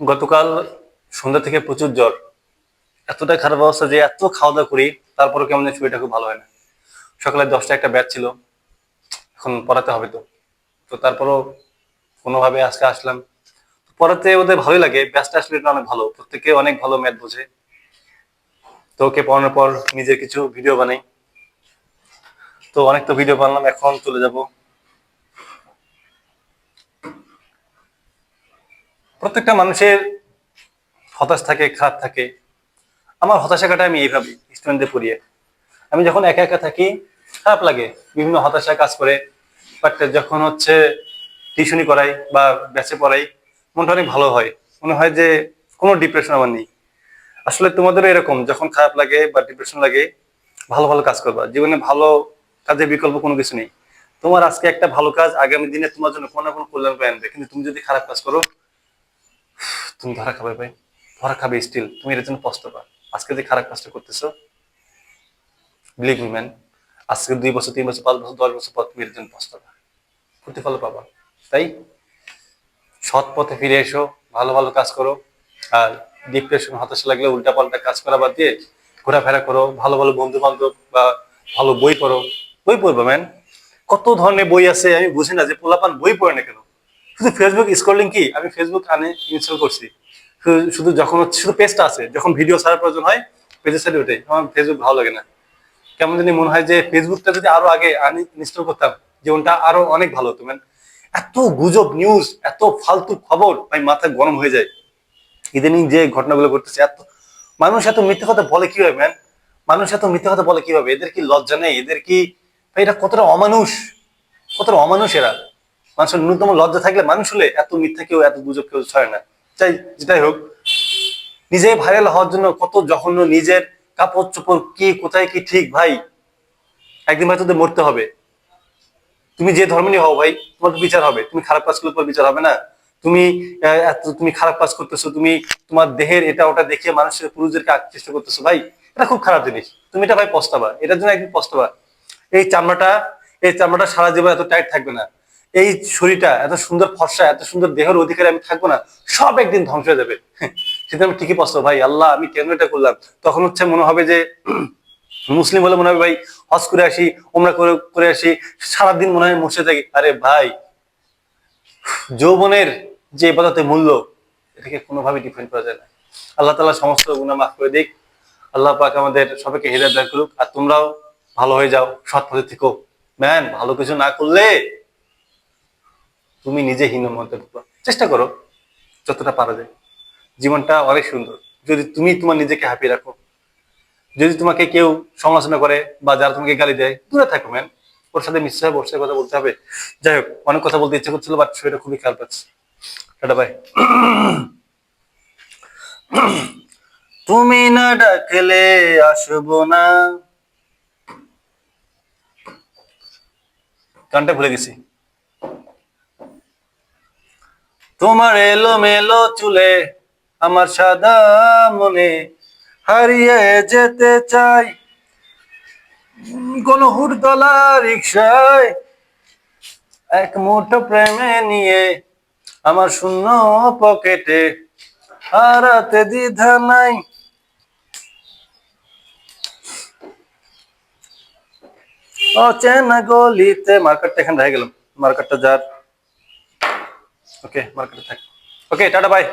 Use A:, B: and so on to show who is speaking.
A: গতকাল সন্ধ্যা থেকে প্রচুর জ্বর। এতটা খারাপ অবস্থা যে এত খাওয়া দাওয়া করি তারপরে কেমন শরীরটা খুব ভালো হয় না। সকালে দশটা একটা ব্যাচ ছিল, এখন পড়াতে হবে তো। তো তারপরও কোনোভাবে আজকে আসলাম। পড়াতে ওদের ভালোই লাগে, ব্যাচটা আসলে অনেক ভালো। প্রত্যেকে অনেক ভালো ম্যাথ বোঝে। তো ওকে পড়ানোর পর নিজের কিছু ভিডিও বানাই। তো অনেক তো ভিডিও বানালাম, এখন চলে যাব। প্রত্যেকটা মানুষের হতাশ থাকে, খারাপ থাকে। আমার হতাশা কাটা আমি এইভাবে স্টুডেন্টদের পড়িয়ে। আমি যখন একা একা থাকি, খারাপ লাগে, বিভিন্ন হতাশা কাজ করে। বাট যখন হচ্ছে টিউশনি করাই বা ব্যাচে পড়াই, মনটা অনেক ভালো হয়। মনে হয় যে কোনো ডিপ্রেশন আমার নেই। আসলে তোমাদেরও এরকম, যখন খারাপ লাগে বা ডিপ্রেশন লাগে, ভালো ভালো কাজ করবা। জীবনে ভালো কাজের বিকল্প কোনো কিছু নেই। তোমার আজকে একটা ভালো কাজ, আগামী দিনে তোমার জন্য কোনো না কোনো কল্যাণ আনবে। কিন্তু তুমি যদি খারাপ কাজ করো তুমি ধরা খাবে ভাই, ধরা খাবে স্টিল তুমি এর জন্য পস্তাবা আজকে যে খারাপ কাজটা করতেছো বিলিভ ম্যান আজকে দুই বছর, তিন বছর, পাঁচ বছর, দশ বছর পর তুমি এর জন্য পস্তাবা প্রতিফল পাবা। তাই সৎ পথে ফিরে এসো, ভালো ভালো কাজ করো, আর ডিপ্রেশন হতাশা লাগলে উল্টা পাল্টা কাজ করা বাদ দিয়ে ঘোরাফেরা করো, ভালো ভালো বন্ধু বান্ধব বা ভালো বই পড়ো। বই পড়ব ম্যান কত ধরনের বই আছে আমি বুঝি না যে পোলাপান বই পড়ে না কেন? শুধু ফেসবুক স্ক্রলিং কি? আমি ফেসবুক আনে ইনস্টল করছি। শুধু- যখন শুধু পেজটা আছে, যখন ভিডিও ছাড়ার প্রয়োজন হয় পেজের সাইডে ওঠে। আমার ফেসবুক ভালো লাগে না। কেমন জানি মনে হয় যে ফেসবুকটা যদি আরও আগে আনি ইনস্টল করতাম, জীবনটা আরও অনেক ভালো হতো। ম্যান এত গুজব নিউজ এত ফালতু খবর, ভাই, মাথা গরম হয়ে যায়। ইদানিং যে ঘটনাগুলো ঘটতেছে, এত মানুষ এত মিথ্যে কথা বলে কীভাবে ম্যান মানুষ এত মিথ্যে কথা বলে কীভাবে? এদের কি লজ্জা নেই? এদের কি এটা কতটা অমানুষ? কতটা অমানুষ এরা? মানুষের ন্যূনতম লজ্জা থাকলে মানুষ হলে এত মিথ্যা কেউ, এত গুজব কেউ ছড়ে না। চাই যেটাই হোক নিজে ভাইরাল হওয়ার জন্য কত জঘন্য নিজের কাপড় চোপড় কি, কোথায় কি ঠিক, ভাই? একদিন ভাই তোদের মরতে হবে। তুমি যে ধর্মেরই হও ভাই, তোমার বিচার হবে। তুমি খারাপ কাজ করলে তোমার বিচার হবে না। তুমি তুমি খারাপ কাজ করতেছো, তুমি তোমার দেহের এটা ওটা দেখে মানুষের পুরুষদেরকে চেষ্টা করতেছো, ভাই, এটা খুব খারাপ জিনিস। তুমি এটা ভাই পস্তাবা। এটার জন্য একদিন পস্তাবা। এই চামড়াটা এই চামড়াটা সারা জীবন এত টাইট থাকবে না। এই শরীরটা এত সুন্দর ফর্সা, এত সুন্দর দেহের অধিকারে আমি থাকব না, সব একদিন ধ্বংস হয়ে যাবে। সেটা আমি ঠিকই পস্তাবো ভাই, আল্লাহ, আমি কেন এটা করলাম? তখন হচ্ছে মনে হবে যে, মুসলিম হলে মনে হবে, ভাই, হজ করে আসি ওমরা করে করে আসি, সারাদিন মনে হয় মসে থাকি। আরে ভাই, যৌবনের যে এবাদতের মূল্য, এটাকে কোনোভাবে ডিফেন্ড করা যায় না। আল্লাহ তালা সমস্ত গুণা মাফ করে দিক। আল্লাহ পাক আমাদের সবাইকে হৃদয় দান করুক। আর তোমরাও ভালো হয়ে যাও, সৎ পথে থেকো। ম্যান, ভালো কিছু না করলে তুমি নিজে হীন মধ্যে ঢুকো। চেষ্টা করো, যতটা পারা যায়। জীবনটা অনেক সুন্দর। যদি তুমি তোমার নিজেকে হ্যাপি রাখো, যদি তোমাকে কেউ সমালোচনা করে বা যারা তোমাকে গালি দেয়, দূরে থাকো ম্যান ওর সাথে মিশ্র হবে, ওর সাথে কথা বলতে হবে। যাই হোক, অনেক কথা বলতে ইচ্ছে করছিল বাট শরীরটা খুবই আছে টাটা বাই তুমি না ডাকলে আসব না। গানটা ভুলে গেছি তোমার এলো মেলো চুলে আমার সাদা মনে হারিয়ে যেতে চাই। কোন হুড়দলা রিক্সায় এক মুঠো প্রেমে নিয়ে আমার শূন্য পকেটে হারাতে দ্বিধা নাই। অচেনা গলিতে মার্কেটটা এখানে রয়ে গেলাম মার্কেটটা যার। ওকে মার্কেটে থাক ওকে টাটা বাই